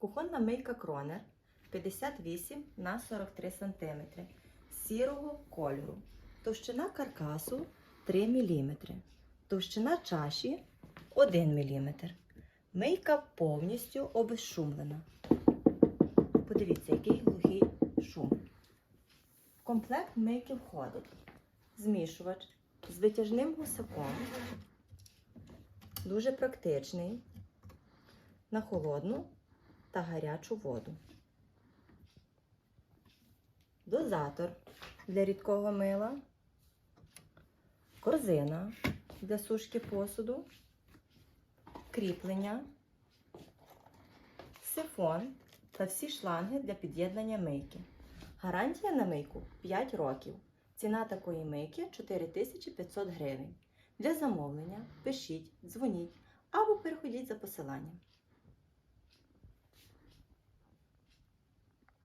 Кухонна мийка Кронер 58 на 43 см сірого кольору. Товщина каркасу 3 мм. Товщина чаші 1 мм. Мийка повністю обезшумлена. Подивіться, який глухий шум. В комплект мийки входить змішувач з витяжним гусаком. Дуже практичний на холодну та гарячу воду. Дозатор для рідкого мила, корзина для сушки посуду, кріплення, сифон та всі шланги для під'єднання мийки. Гарантія на мийку 5 років. Ціна такої мийки 4500 гривень. Для замовлення пишіть, дзвоніть або переходіть за посиланням.